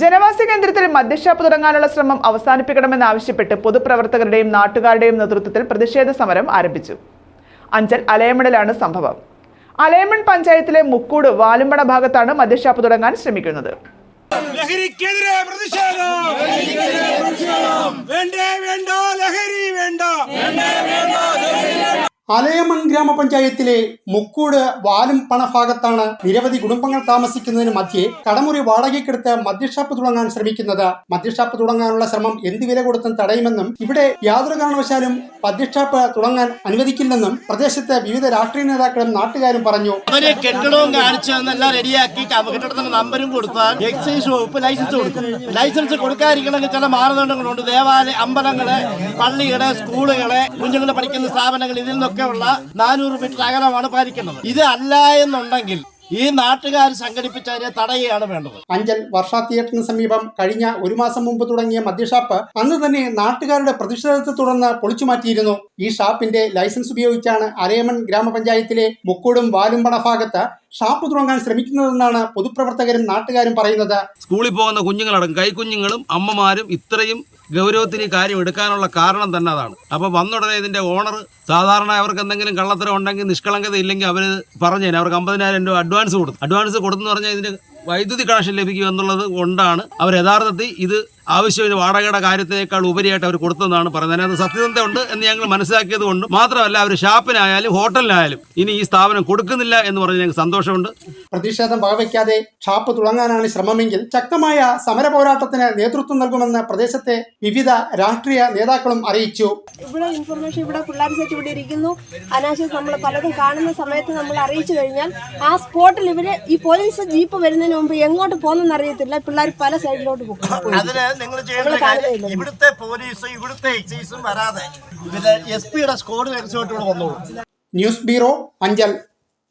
ജനവാസ കേന്ദ്രത്തിൽ മദ്യഷാപ്പ് തുടങ്ങാനുള്ള ശ്രമം അവസാനിപ്പിക്കണമെന്നാവശ്യപ്പെട്ട് പൊതുപ്രവർത്തകരുടെയും നാട്ടുകാരുടെയും നേതൃത്വത്തിൽ പ്രതിഷേധ സമരം ആരംഭിച്ചു. അഞ്ചൽ അലയമണിലാണ് സംഭവം. അലയമൺ പഞ്ചായത്തിലെ മുക്കൂട് വാലുമ്പട ഭാഗത്താണ് മദ്യഷാപ്പ് തുടങ്ങാൻ ശ്രമിക്കുന്നത്. ലഹരിക്കെതിരെ പ്രതിഷേധം. വേണ്ടേ വേണ്ട ലഹരി വേണ്ട അലയമൺ ഗ്രാമപഞ്ചായത്തിലെ മുക്കൂട് വാലും പണഭാഗത്താണ് നിരവധി കുടുംബങ്ങൾ താമസിക്കുന്നതിന് മധ്യേ കടമുറി വാടകയ്ക്കെടുത്ത് മദ്യഷാപ്പ് തുടങ്ങാൻ ശ്രമിക്കുന്നത്. മദ്യഷാപ്പ് തുടങ്ങാനുള്ള ശ്രമം എന്ത് വില കൊടുത്തും തടയുമെന്നും ഇവിടെ യാതൊരു കാരണവശാലും മദ്യഷാപ്പ് തുടങ്ങാൻ അനുവദിക്കില്ലെന്നും പ്രദേശത്തെ വിവിധ രാഷ്ട്രീയ നേതാക്കളും നാട്ടുകാരും പറഞ്ഞു. അവർ കെട്ടിടവും കാണിച്ചു തന്നെല്ലാം റെഡിയാക്കി കെട്ടിടത്തിന്റെ നമ്പരും കൊടുത്താൽ എക്സൈസ് വകുപ്പ് ലൈസൻസ് ലൈസൻസ് കൊടുക്കാതിരിക്കണമെങ്കിൽ ചില മാനദണ്ഡങ്ങളുണ്ട്. ദേവാലയ അമ്പലങ്ങൾ പള്ളികൾ സ്കൂളുകൾ കുഞ്ഞുങ്ങൾ പഠിക്കുന്ന സ്ഥാപനങ്ങൾ ഇതിൽ നിന്നൊക്കെ ഉള്ള നാനൂറ് മീറ്റർ അകലമാണ് പാലിക്കുന്നത്. ഇത് അല്ല എന്നുണ്ടെങ്കിൽ ഈ നാട്ടുകാർ സംഘടിപ്പിച്ചതിനെ തടയുകയാണ് വേണ്ടത്. അഞ്ചൽ വർഷ തിയേറ്ററിന് സമീപം കഴിഞ്ഞ ഒരു മാസം മുമ്പ് തുടങ്ങിയ മദ്യഷാപ്പ് അന്ന് തന്നെ നാട്ടുകാരുടെ പ്രതിഷേധത്തെ തുടർന്ന് പൊളിച്ചു മാറ്റിയിരുന്നു. ഈ ഷാപ്പിന്റെ ലൈസൻസ് ഉപയോഗിച്ചാണ് അരയമൺ ഗ്രാമപഞ്ചായത്തിലെ മുക്കൂടും വാലുംപണ ഭാഗത്ത് ഷാപ്പ് തുടങ്ങാൻ ശ്രമിക്കുന്നതെന്നാണ് പൊതുപ്രവർത്തകരും നാട്ടുകാരും പറയുന്നത്. സ്കൂളിൽ പോകുന്ന കുഞ്ഞുങ്ങളടക്കം കൈക്കുഞ്ഞുങ്ങളും അമ്മമാരും ഇത്രയും ഗൗരവത്തിന് ഈ കാര്യം എടുക്കാനുള്ള കാരണം തന്നെ അതാണ്. അപ്പോൾ വന്നുടനെ ഇതിന്റെ ഓണർ സാധാരണ അവർക്ക് എന്തെങ്കിലും കള്ളത്തരം ഉണ്ടെങ്കിൽ നിഷ്കളങ്കത ഇല്ലെങ്കിൽ അവർ പറഞ്ഞു തന്നെ അവർക്ക് അമ്പതിനായിരം രൂപ അഡ്വാൻസ് കൊടുത്തു. അഡ്വാൻസ് കൊടുത്തെന്ന് പറഞ്ഞാൽ ഇതിന്റെ വൈദ്യുതി കണക്ഷൻ ലഭിക്കും എന്നുള്ളത് കൊണ്ടാണ് അവർ യഥാർത്ഥത്തിൽ ഇത് ആവശ്യത്തിന് വാടകയുടെ കാര്യത്തിനേക്കാൾ ഉപരിയായിട്ട് അവർ കൊടുത്തതെന്നാണ് പറയുന്നത്. അതിനകത്ത് സത്യസന്ധത ഉണ്ട് എന്ന് ഞങ്ങൾ മനസ്സിലാക്കിയത് കൊണ്ട് മാത്രമല്ല അവർ ഷാപ്പിനായാലും ഹോട്ടലിനായാലും ഇനി ഈ സ്ഥാപനം കൊടുക്കുന്നില്ല എന്ന് പറഞ്ഞ് ഞങ്ങൾക്ക് സന്തോഷമുണ്ട്. പ്രതിഷേധം വകവയ്ക്കാതെ ഷാപ്പ് തുടങ്ങാനാണ് ശ്രമമെങ്കിൽ ശക്തമായ സമര പോരാട്ടത്തിന് നേതൃത്വം നൽകുമെന്ന് പ്രദേശത്തെ വിവിധ രാഷ്ട്രീയ നേതാക്കളും അറിയിച്ചു. ഇവിടെ ഇൻഫർമേഷൻ ഇവിടെ പിള്ളേർ സെറ്റ് ഇവിടെ ഇരിക്കുന്നു. അനാശം നമ്മൾ പലതും കാണുന്ന സമയത്ത് നമ്മൾ അറിയിച്ചു കഴിഞ്ഞാൽ ആ സ്പോട്ടിൽ ഇവർ ഈ പോലീസ് ജീപ്പ് വരുന്നതിന് മുമ്പ് എങ്ങോട്ട് പോകുന്നെന്ന് അറിയത്തില്ല. പിള്ളേർ പല സൈഡിലോട്ട് പോകും. അതിന് നിങ്ങൾ ചെയ്യേണ്ട കാര്യം ഇവിടുത്തെ പോലീസും ഇവിടുത്തെ എക്സൈസും വരാതെ. പിന്നെ എസ് പിയുടെ സ്കോഡ് പരിസരത്തോട് വന്നോളൂ. News bureau Anchal.